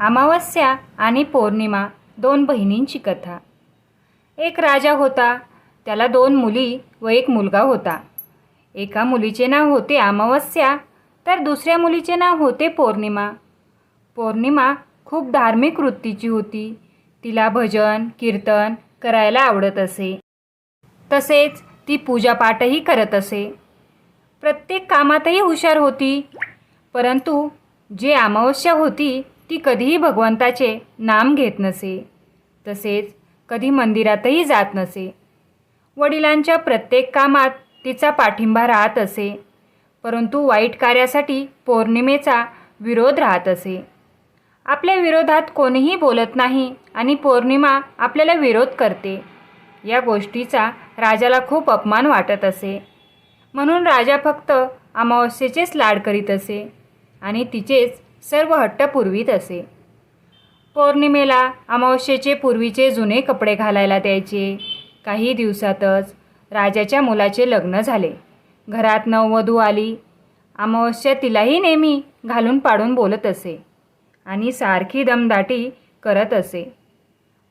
अमावस्या आणि पौर्णिमा दोन बहिणींची कथा. एक राजा होता त्याला दोन मुली व एक मुलगा होता. एका मुलीचे नाव होते अमावस्या तर दुसऱ्या मुलीचे नाव होते पौर्णिमा. पौर्णिमा खूप धार्मिक वृत्तीची होती. तिला भजन कीर्तन करायला आवडत असे. तसेच ती पूजापाठही करत असे. प्रत्येक कामातही हुशार होती परंतु जे अमावस्या होती ती कधीही भगवंताचे नाम घेत नसे. तसेच कधी मंदिरातही जात नसे. वडिलांच्या प्रत्येक कामात तिचा पाठिंबा राहत असे. परंतु वाईट कार्यासाठी पौर्णिमेचा विरोध राहत असे. आपल्या विरोधात कोणीही बोलत नाही आणि पौर्णिमा आपल्याला विरोध करते. या गोष्टीचा राजाला खूप अपमान वाटत असे. म्हणून राजा फक्त अमावस्येचेच लाड करीत असे आणि तिचेच सर्व हट्ट पुरवीत असे. पौर्णिमेला अमावस्येचे पूर्वीचे जुने कपडे घालायला द्यायचे. काही दिवसातच राजाच्या मुलाचे लग्न झाले. घरात नववधू आली. अमावस्या तिलाही नेहमी घालून पाडून बोलत असे आणि सारखी दमदाटी करत असे.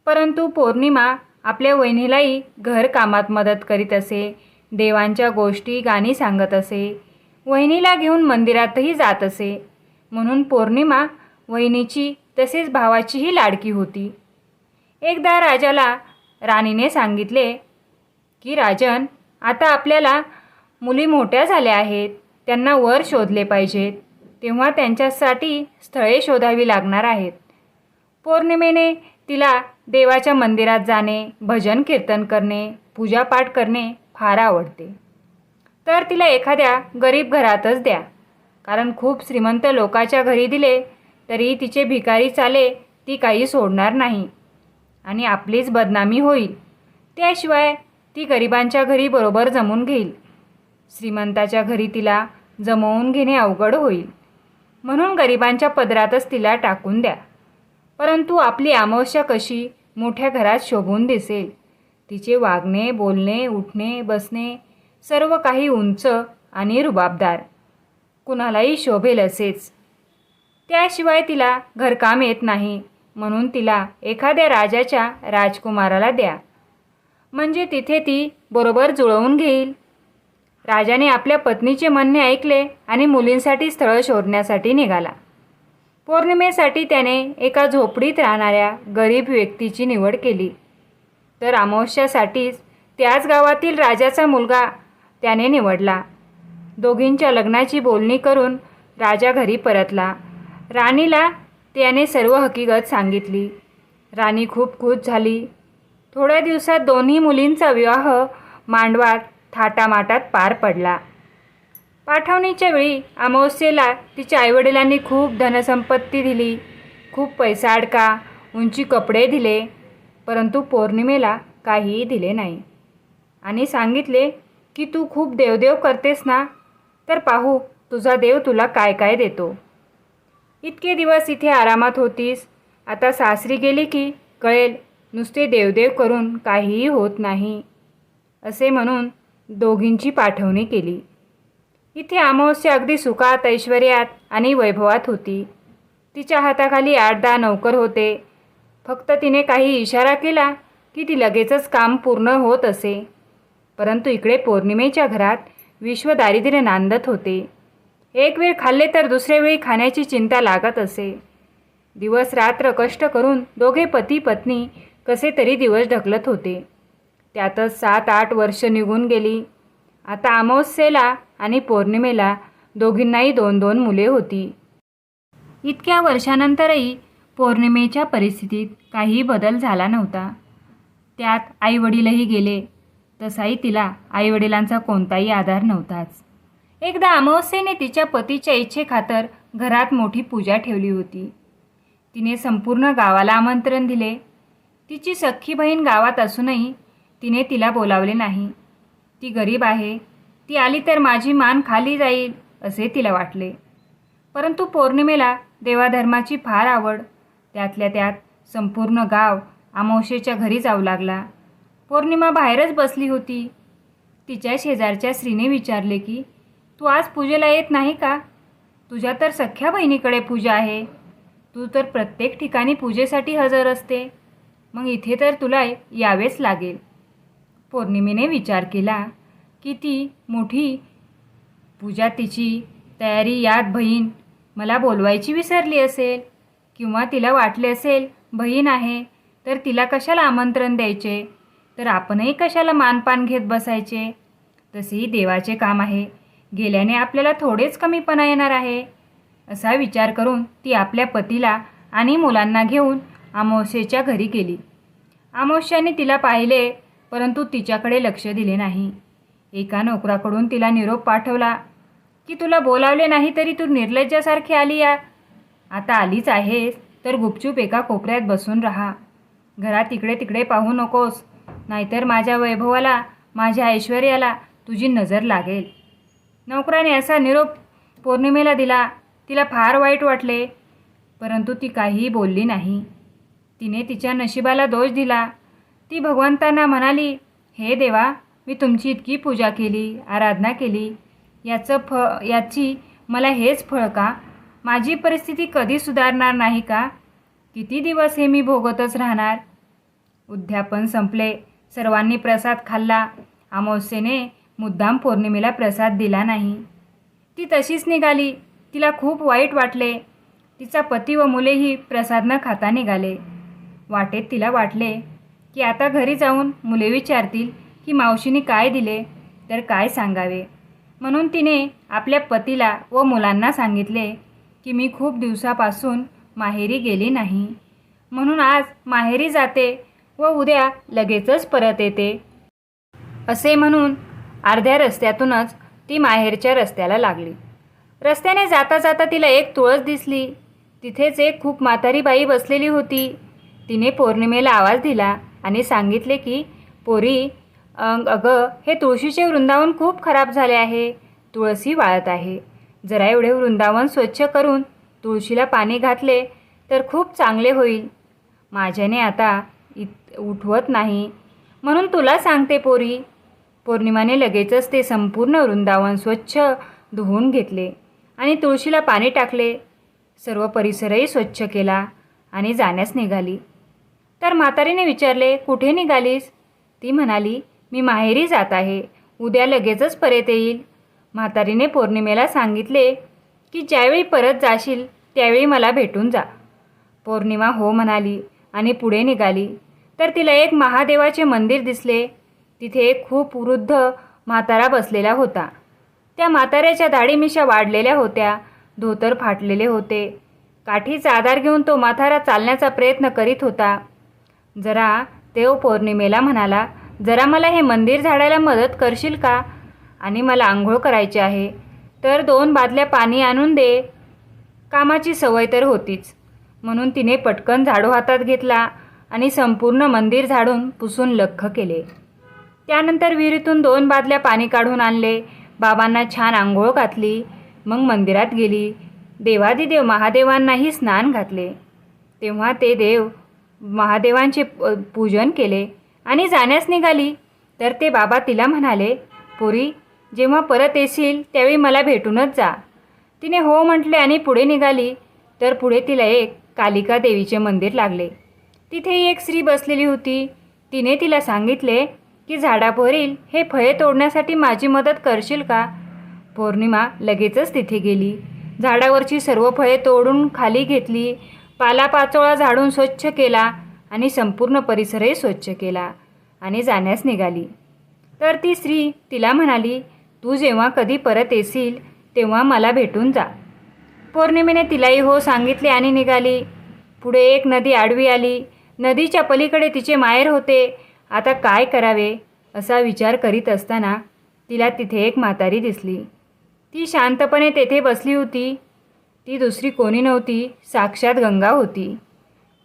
परंतु पौर्णिमा आपल्या वहिनीलाही घरकामात मदत करीत असे देवांच्या गोष्टी गाणी सांगत असे वहिनीला घेऊन मंदिरातही जात असे. म्हणून पौर्णिमा वहिनीची तसेच भावाचीही लाडकी होती. एकदा राजाला राणीने सांगितले की राजन आता आपल्याला मुली मोठ्या झाल्या आहेत. त्यांना वर शोधले पाहिजेत तेव्हा त्यांच्यासाठी स्थळे शोधावी लागणार आहेत. पौर्णिमेने तिला देवाच्या मंदिरात जाणे भजन कीर्तन करणे पूजापाठ करणे फार आवडते. तर तिला एखाद्या गरीब घरातच द्या. कारण खूप श्रीमंत लोकाच्या घरी दिले तरी तिचे भिकारी चाले ती काही सोडणार नाही. आणि आपलीच बदनामी होईल. त्याशिवाय ती गरिबांच्या घरी बरोबर जमून घेईल. श्रीमंताच्या घरी तिला जमवून घेणे अवघड होईल. म्हणून गरिबांच्या पदरातच तिला टाकून द्या. परंतु आपली अमावस्या कशी मोठ्या घरात शोभून दिसेल? तिचे वागणे बोलणे उठणे बसणे सर्व काही उंच आणि रुबाबदार. कुणालाही शोभेल असेच. त्याशिवाय तिला घरकाम येत नाही म्हणून तिला एखाद्या राजाच्या राजकुमाराला द्या. म्हणजे तिथे ती बरोबर जुळवून घेईल. राजाने आपल्या पत्नीचे म्हणणे ऐकले आणि मुलींसाठी स्थळ शोधण्यासाठी निघाला. पौर्णिमेसाठी त्याने एका झोपडीत राहणाऱ्या गरीब व्यक्तीची निवड केली. तर अमावस्यासाठीच त्याच गावातील राजाचा मुलगा त्याने निवडला. दोघींच्या लग्नाची बोलणी करून राजा घरी परतला. राणीला त्याने सर्व हकीकत सांगितली. राणी खूप खुश झाली. थोड्या दिवसात दोन्ही मुलींचा विवाह मांडवात थाटामाटात पार पडला. पाठवणीच्या वेळी अमावस्येला तिच्या आईवडिलांनी खूप धनसंपत्ती दिली खूप पैसा अडका उंची कपडे दिले परंतु पौर्णिमेला काहीही दिले नाही. आणि सांगितले की तू खूप देवदेव करतेस ना तर पाहू तुझा देव तुला काय काय देतो. इतके दिवस इथे आरामात होतीस. आता सासरी गेली की कळेल नुसते देवदेव करून काहीही होत नाही. असे म्हणून दोघींची पाठवणी केली. इथे अमावस्या अगदी सुखात ऐश्वर्यात आणि वैभवात होती. तिच्या हाताखाली आठ दहा नौकर होते. फक्त तिने काही इशारा केला की ती लगेचच काम पूर्ण होत असे. परंतु इकडे पौर्णिमेच्या घरात विश्व दारिद्र्य नांदत होते. एक वेळ खाल्ले तर दुसऱ्या वेळी खाण्याची चिंता लागत असे. दिवस रात्र कष्ट करून दोघे पती पत्नी कसे तरी दिवस ढकलत होते. त्यातच सात आठ वर्ष निघून गेली. आता अमावस्येला आणि पौर्णिमेला दोघींनाही दोन दोन मुले होती. इतक्या वर्षानंतरही पौर्णिमेच्या परिस्थितीत काही बदल झाला नव्हता. त्यात आईवडीलही गेले. तसाही तिला आईवडिलांचा कोणताही आधार नव्हताच. एकदा अमावस्येने तिच्या पतीच्या इच्छेखातर घरात मोठी पूजा ठेवली होती. तिने संपूर्ण गावाला आमंत्रण दिले. तिची सख्खी बहीण गावात असूनही तिने तिला बोलावले नाही. ती गरीब आहे. ती आली तर माझी मान खाली जाईल असे तिला वाटले. परंतु पौर्णिमेला देवाधर्माची फार आवड. त्यातल्या त्यात संपूर्ण गाव अमावस्येच्या घरी जाऊ लागला. पौर्णिमा बाहेरच बसली होती. तिच्या शेजारच्या स्त्रीने विचारले की तू आज पूजेला येत नाही का? तुझ्या तर सख्या बहिणीकडे पूजा आहे. तू तर प्रत्येक ठिकाणी पूजेसाठी हजर असते. मग इथे तर तुला यावेच लागेल. पौर्णिमेने विचार केला की ती मोठी पूजा तिची तयारी यात बहीण मला बोलवायची विसरली असेल किंवा तिला वाटले असेल बहीण आहे तर तिला कशाला आमंत्रण द्यायचे? तर आपणही कशाला मानपान घेत बसायचे? तसेही देवाचे काम आहे. गेल्याने आपल्याला थोडेच कमीपणा येणार आहे. असा विचार करून ती आपल्या पतीला आणि मुलांना घेऊन अमावस्येच्या घरी गेली. अमावस्याने तिला पाहिले परंतु तिच्याकडे लक्ष दिले नाही. एका नोकराकडून तिला निरोप पाठवला की तुला बोलावले नाही तरी तू निर्लज्जासारखी आली या. आता आलीच आहेस तर गुपचूप एका कोपऱ्यात बसून राहा. घरात इकडे तिकडे पाहू नकोस. नाहीतर माझ्या वैभवाला माझ्या ऐश्वर्याला तुझी नजर लागेल. नोकराने असा निरोप पौर्णिमेला दिला तिला फार वाईट वाटले परंतु ती काहीही बोलली नाही. तिने तिच्या नशिबाला दोष दिला. ती भगवंतांना म्हणाली हे देवा मी तुमची इतकी पूजा केली आराधना केली. याचं फ याची मला हेच फळ का? माझी परिस्थिती कधी सुधारणार नाही का? किती दिवस हे मी भोगतच राहणार? उद्यापन संपले. सर्वांनी प्रसाद खाल्ला. अमावस्येने मुद्दाम पौर्णिमेला प्रसाद दिला नाही. ती तशीच निघाली. तिला खूप वाईट वाटले. तिचा पती व मुलेही प्रसाद न खाता निघाले. वाटेत तिला वाटले की आता घरी जाऊन मुले विचारतील की मावशीने काय दिले? तर काय सांगावे? म्हणून तिने आपल्या पतीला व मुलांना सांगितले की मी खूप दिवसापासून माहेरी गेली नाही. म्हणून आज माहेरी जाते व उद्या लगेचच परत येते. असे म्हणून अर्ध्या रस्त्यातूनच ती माहेरच्या रस्त्याला लागली. रस्त्याने जाता जाता तिला एक तुळस दिसली. तिथेच एक खूप म्हातारी बाई बसलेली होती. तिने पौर्णिमेला आवाज दिला आणि सांगितले की पोरी अगं हे तुळशीचे वृंदावन खूप खराब झाले आहे. तुळसी वाळत आहे. जरा एवढे वृंदावन स्वच्छ करून तुळशीला पाणी घातले तर खूप चांगले होईल. माझ्याने आता इत उठवत नाही. म्हणून तुला सांगते पोरी. पौर्णिमाने लगेचच ते संपूर्ण वृंदावन स्वच्छ धुवून घेतले आणि तुळशीला पाणी टाकले. सर्व परिसरही स्वच्छ केला आणि जाण्यास निघाली. तर म्हातारीने विचारले कुठे निघालीस? ती म्हणाली मी माहेरी जात आहे. उद्या लगेचच परत येईल. म्हातारीने पौर्णिमेला सांगितले की ज्यावेळी परत जाशील त्यावेळी मला भेटून जा. पौर्णिमा हो म्हणाली आणि पुढे निघाली. तर तिला एक महादेवाचे मंदिर दिसले. तिथे एक खूप वृद्ध म्हातारा बसलेला होता. त्या म्हाताऱ्याच्या दाढीमिशा वाढलेल्या होत्या धोतर फाटलेले होते. काठीचा आधार घेऊन तो म्हातारा चालण्याचा प्रयत्न करीत होता. जरा देव पौर्णिमेला म्हणाला जरा मला हे मंदिर झाडायला मदत करशील का? आणि मला आंघोळ करायची आहे. तर दोन बादल्या पाणी आणून दे. कामाची सवय तर होतीच. म्हणून तिने पटकन झाडू हातात घेतला. आणि संपूर्ण मंदिर झाडून पुसून लख्ख केले. त्यानंतर विहिरीतून दोन बादल्या पाणी काढून आणले. बाबांना छान आंघोळ घातली. मग मंदिरात गेली. देवादिदेव महादेवांनाही स्नान घातले. तेव्हा ते देव महादेवांचे पूजन केले आणि जाण्यास निघाली. तर ते बाबा तिला म्हणाले पुरी जेव्हा परत येशील त्यावेळी मला भेटूनच जा. तिने हो म्हटले आणि पुढे निघाली. तर पुढे तिला एक कालिका देवीचे मंदिर लागले. तिथेही एक स्त्री बसलेली होती. तिने तिला सांगितले की झाडावरील हे फळे तोडण्यासाठी माझी मदत करशील का? पौर्णिमा लगेचच तिथे गेली. झाडावरची सर्व फळे तोडून खाली घेतली. पालापाचोळा झाडून स्वच्छ केला आणि संपूर्ण परिसरही स्वच्छ केला आणि जाण्यास निघाली. तर ती स्त्री तिला म्हणाली तू जेव्हा कधी परत येशील तेव्हा मला भेटून जा. पौर्णिमेने तिलाही हो सांगितले आणि निघाली. पुढे एक नदी आडवी आली. नदीच्या पलीकडे तिचे माहेर होते. आता काय करावे? असा विचार करीत असताना तिला तिथे एक म्हातारी दिसली. ती शांतपणे तेथे बसली होती. ती दुसरी कोणी नव्हती साक्षात गंगा होती.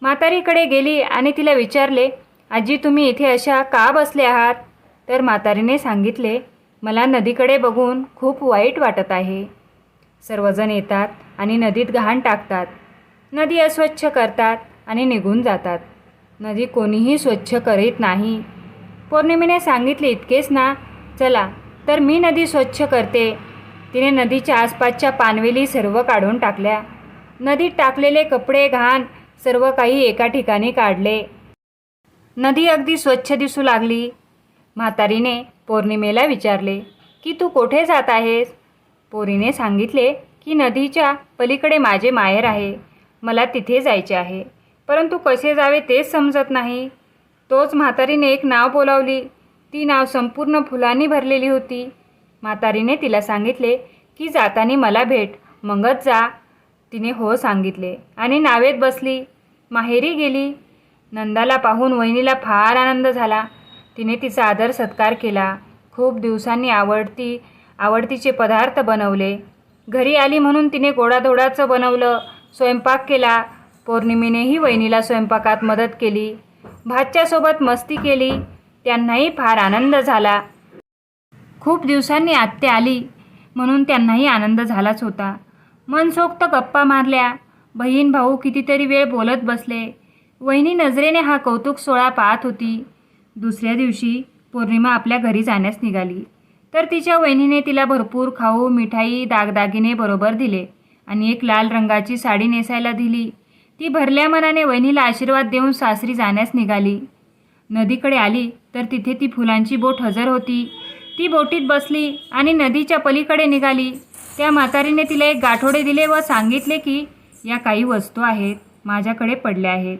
म्हातारीकडे गेली आणि तिला विचारले आजी तुम्ही इथे अशा का बसले आहात? तर म्हातारीने सांगितले मला नदीकडे बघून खूप वाईट वाटत आहे. सर्वजण येतात आणि नदीत घाण टाकतात. नदी अस्वच्छ करतात आणि निघून जातात. नदी कोणीही स्वच्छ करीत नाही. पौर्णिमेने सांगितले इतकेच ना? चला तर मी नदी स्वच्छ करते. तिने नदीच्या आसपासच्या पानवेली सर्व काढून टाकल्या. नदीत टाकलेले कपडे घाण सर्व काही एका ठिकाणी काढले. नदी अगदी स्वच्छ दिसू लागली. म्हातारीने पौर्णिमेला विचारले की तू कोठे जात आहेस? पोरीने सांगितले की नदीच्या पलीकडे माझे माहेर आहे. मला तिथे जायचे आहे. परंतु कसे जावे तेच समजत नाही. तोच म्हातारीने एक नाव बोलावली. ती नाव संपूर्ण फुलांनी भरलेली होती. म्हातारीने तिला सांगितले की जातानी मला भेट. मगच जा. तिने हो सांगितले आणि नावेत बसली. माहेरी गेली. नंदाला पाहून वहिनीला फार आनंद झाला. तिने तिचा आदर सत्कार केला. खूप दिवसांनी आवडती आवडतीचे पदार्थ बनवले. घरी आली म्हणून तिने गोडाधोडाचं बनवलं स्वयंपाक केला पौर्णिमेनेही वहिनीला स्वयंपाकात मदत केली. भाच्यासोबत मस्ती केली. त्यांनाही फार आनंद झाला. खूप दिवसांनी आत्या आली म्हणून त्यांनाही आनंद झालाच होता. मनसोक्त गप्पा मारल्या. बहीण भाऊ कितीतरी वेळ बोलत बसले. वहिनी नजरेने हा कौतुक सोहळा पाहत होती. दुसऱ्या दिवशी पौर्णिमा आपल्या घरी जाण्यास निघाली. तर तिच्या वहिनीने तिला भरपूर खाऊ मिठाई दागदागिने बरोबर दिले आणि एक लाल रंगाची साडी नेसायला दिली. ती भरल्या मनाने वहिनीला आशीर्वाद देऊन सासरी जाण्यास निघाली. नदीकडे आली तर तिथे ती फुलांची बोट हजर होती. ती बोटीत बसली आणि नदीच्या पलीकडे निघाली. त्या म्हातारीने तिला एक गाठोडे दिले व सांगितले की या काही वस्तू आहेत माझ्याकडे पडल्या आहेत.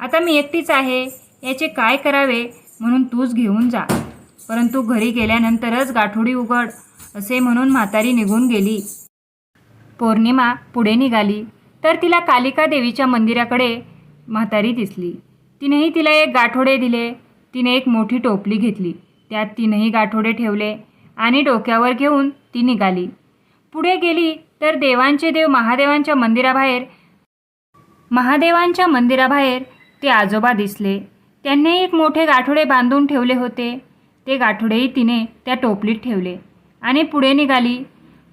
आता मी एकटीच आहे याचे काय करावे म्हणून तूच घेऊन जा. परंतु घरी गेल्यानंतरच गाठोडी उघड असे म्हणून म्हातारी निघून गेली. पौर्णिमा पुढे निघाली. तर तिला कालिका देवीच्या मंदिराकडे म्हातारी दिसली. तिनेही तिला एक गाठोडे दिले. तिने एक मोठी टोपली घेतली. त्यात तिनेही गाठोडे ठेवले आणि डोक्यावर घेऊन ती निघाली. पुढे गेली तर देवांचे देव महादेवांच्या मंदिराबाहेर महादेवांच्या मंदिराबाहेर ते आजोबा दिसले. त्यांनी एक मोठे गाठोडे बांधून ठेवले होते. ते गाठोडेही तिने त्या टोपलीत ठेवले आणि पुढे निघाली.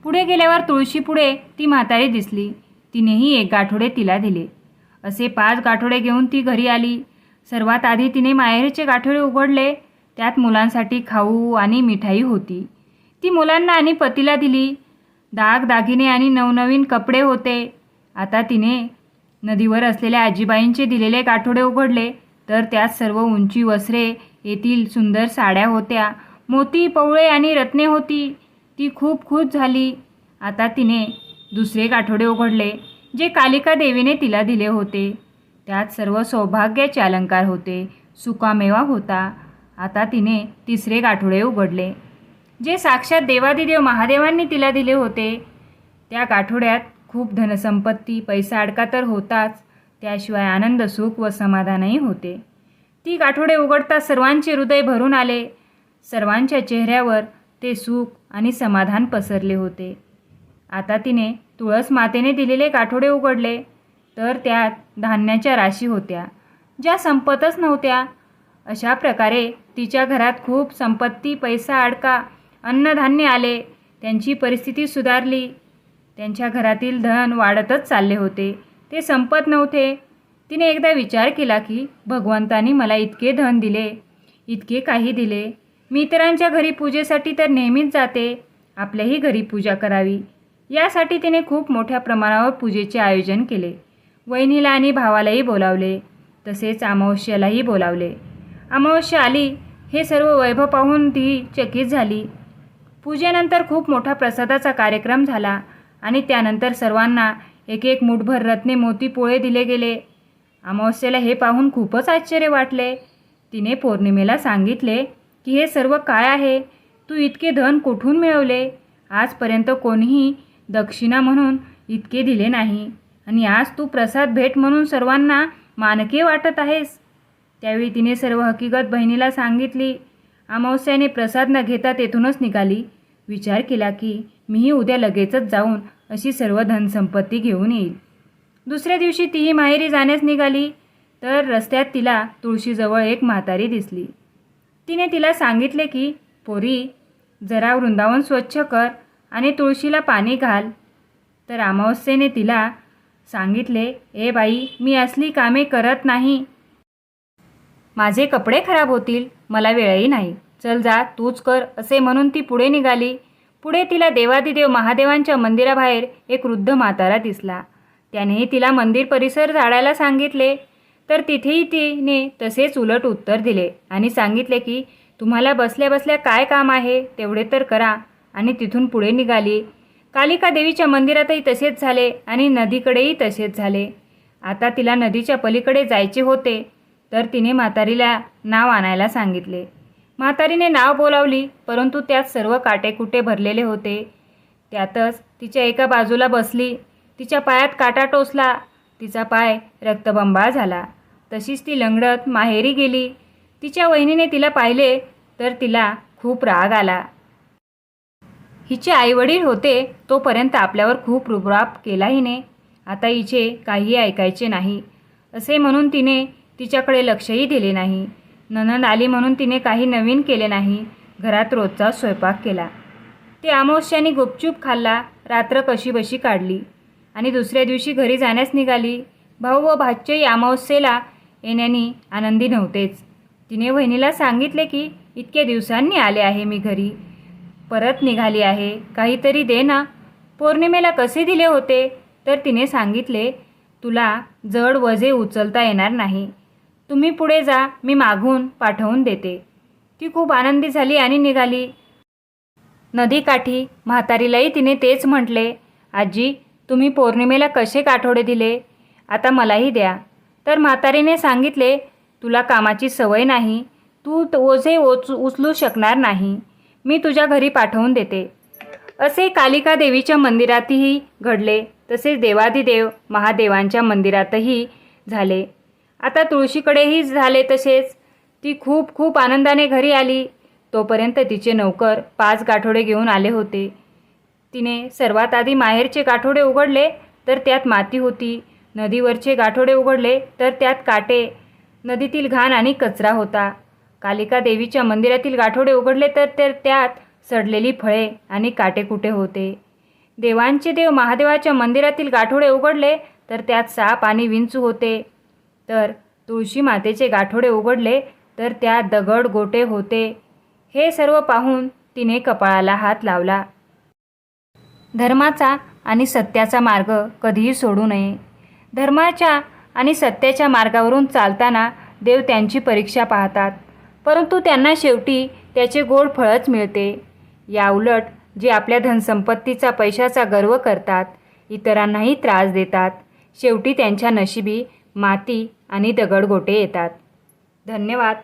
पुढे गेल्यावर तुळशीपुढे ती म्हातारी दिसली. तिनेही एक गाठोडे तिला दिले. असे पाच गाठोडे घेऊन ती घरी आली. सर्वात आधी तिने माहेरचे गाठोडे उघडले. त्यात मुलांसाठी खाऊ आणि मिठाई होती. ती मुलांना आणि पतीला दिली. दाग दागिने आणि नवनवीन कपडे होते. आता तिने नदीवर असलेल्या आजीबाईंचे दिलेले गाठोडे उघडले. तर त्यात सर्व उंची वस्त्रे येथील सुंदर साड्या होत्या. मोती पवळे आणि रत्ने होती. ती खूप खुश झाली. आता तिने दुसरे गाठोडे उघडले जे कालिका देवीने तिला दिले होते. त्यात सर्व सौभाग्याचे अलंकार होते सुकामेवा होता. आता तिने तिसरे गाठोडे उघडले जे साक्षात देवादिदेव महादेवांनी तिला दिले होते. त्या गाठोड्यात खूप धनसंपत्ती पैसा अडका तर होताच त्याशिवाय आनंद सुख व समाधानही होते. ती गाठोडे उघडता सर्वांचे हृदय भरून आले. सर्वांच्या चेहऱ्यावर ते सुख आणि समाधान पसरले होते. आता तिने तुळस मातेने दिलेले काठोडे उघडले तर त्यात धान्याच्या राशी होत्या ज्या संपतच नव्हत्या. अशा प्रकारे तिच्या घरात खूप संपत्ती पैसा अडका अन्नधान्य आले. त्यांची परिस्थिती सुधारली. त्यांच्या घरातील धन वाढतच चालले होते. ते संपत नव्हते. तिने एकदा विचार केला की भगवंतानी मला इतके धन दिले इतके काही दिले. मी इतरांच्या घरी पूजेसाठी तर नेहमीच जाते. आपल्याही घरी पूजा करावी. यासाठी तिने खूप मोठ्या प्रमाणावर पूजेचे आयोजन केले. वहिनीला आणि भावालाही बोलावले. तसेच अमावस्यालाही बोलावले. अमावस्या आली हे सर्व वैभव पाहून ती चकित झाली. पूजेनंतर खूप मोठा प्रसादाचा कार्यक्रम झाला आणि त्यानंतर सर्वांना एक एक मुठभर रत्ने मोती पोळे दिले गेले. अमावस्येला हे पाहून खूपच आश्चर्य वाटले. तिने पौर्णिमेला सांगितले की हे सर्व काय आहे? तू इतके धन कुठून मिळवले? आजपर्यंत कोणीही दक्षिणा म्हणून इतके दिले नाही. आणि आज तू प्रसाद भेट म्हणून सर्वांना मानके वाटत आहेस. त्यावेळी तिने सर्व हकीकत बहिणीला सांगितली अमावस्याने प्रसाद न घेता तेथूनच निघाली. विचार केला की मीही उद्या लगेचच जाऊन अशी सर्व धनसंपत्ती घेऊन येईल. दुसऱ्या दिवशी तीही माहेरी जाण्यास निघाली तर रस्त्यात तिला तुळशीजवळ एक म्हातारी दिसली. तिने तिला सांगितले की पोरी जरा वृंदावन स्वच्छ कर. आणि तुळशीला पाणी घाल. तर अमावस्येने तिला सांगितले ए बाई मी असली कामे करत नाही. माझे कपडे खराब होतील मला वेळही नाही. चल जा तूच कर असे म्हणून ती पुढे निघाली. पुढे तिला देवादिदेव महादेवांच्या मंदिराबाहेर एक वृद्ध म्हातारा दिसला. त्यानेही तिला मंदिर परिसर झाडायला सांगितले. तर तिथेही तिने तसेच उलट उत्तर दिले आणि सांगितले की तुम्हाला बसल्या बसल्या काय काम आहे तेवढे तर करा. आणि तिथून पुढे निघाली. कालिका देवीच्या मंदिरातही तसेच झाले आणि नदीकडेही तसेच झाले. आता तिला नदीच्या पलीकडे जायचे होते तर तिने म्हातारीला नाव आणायला सांगितले. म्हातारीने नाव बोलावली परंतु त्यात सर्व काटेकुटे भरलेले होते. त्यातच तिच्या एका बाजूला बसली तिच्या पायात काटा टोचला तिचा पाय रक्तबंबाळ झाला. तशीच ती लंगडत माहेरी गेली. तिच्या वहिनीने तिला पाहिले तर तिला खूप राग आला. हिचे आईवडील होते तोपर्यंत आपल्यावर खूप रुबाब केला हिने. आता हिचे काही ऐकायचे नाही. असे म्हणून तिने तिच्याकडे लक्षही दिले नाही. ननंद आली म्हणून तिने काही नवीन केले नाही. घरात रोजचा स्वयंपाक केला. ते अमावस्याने गुपचूप खाल्ला रात्र कशीबशी काढली. आणि दुसऱ्या दिवशी घरी जाण्यास निघाली. भाऊ व भाच्याही अमावस्येला येण्याने आनंदी नव्हतेच. तिने वहिनीला सांगितले की इतक्या दिवसांनी आले आहे मी घरी. परत निघाली आहे. काहीतरी दे ना. पौर्णिमेला कसे दिले होते? तर तिने सांगितले तुला जड वजे उचलता येणार नाही. तुम्ही पुढे जा मी मागून पाठवून देते. ती खूप आनंदी झाली आणि निघाली. नदीकाठी म्हातारीलाही तिने तेच म्हटले आजी तुम्ही पौर्णिमेला कसे काठोडे दिले? आता मलाही द्या. तर म्हातारीने सांगितले तुला कामाची सवय नाही. तू त- ओझे ओच उचलू शकणार नाही. मी तुझ्या घरी पाठवून देते. असे कालिका देवीच्या मंदिरातही घडले तसेच देवादिदेव महादेवांच्या मंदिरातही झाले. आता तुळशीकडेही झाले तसेच ती खूप खूप आनंदाने घरी आली. तोपर्यंत तिचे नौकर पाच गाठोडे घेऊन आले होते. तिने सर्वात आधी माहेरचे गाठोडे उघडले तर त्यात माती होती. नदीवरचे गाठोडे उघडले तर त्यात काटे. नदीतील घाण आणि कचरा होता. कालिका देवीच्या मंदिरातील गाठोडे उघडले तर तर त्यात सडलेली फळे आणि काटेकुटे होते. देवांचे देव महादेवाच्या मंदिरातील गाठोडे उघडले तर त्यात साप आणि विंचू होते. तर तुळशी मातेचे गाठोडे उघडले तर त्यात दगड गोटे होते. हे सर्व पाहून तिने कपाळाला हात लावला. धर्माचा आणि सत्याचा मार्ग कधीही सोडू नये. धर्माच्या आणि सत्याच्या मार्गावरून चालताना देव त्यांची परीक्षा पाहतात. परंतु त्यांना शेवटी त्याचे गोड फळच मिळते. याउलट जे आपल्या धनसंपत्तीचा पैशाचा गर्व करतात इतरांनाही त्रास देतात. शेवटी त्यांच्या नशिबी माती आणि दगडगोटे येतात. धन्यवाद.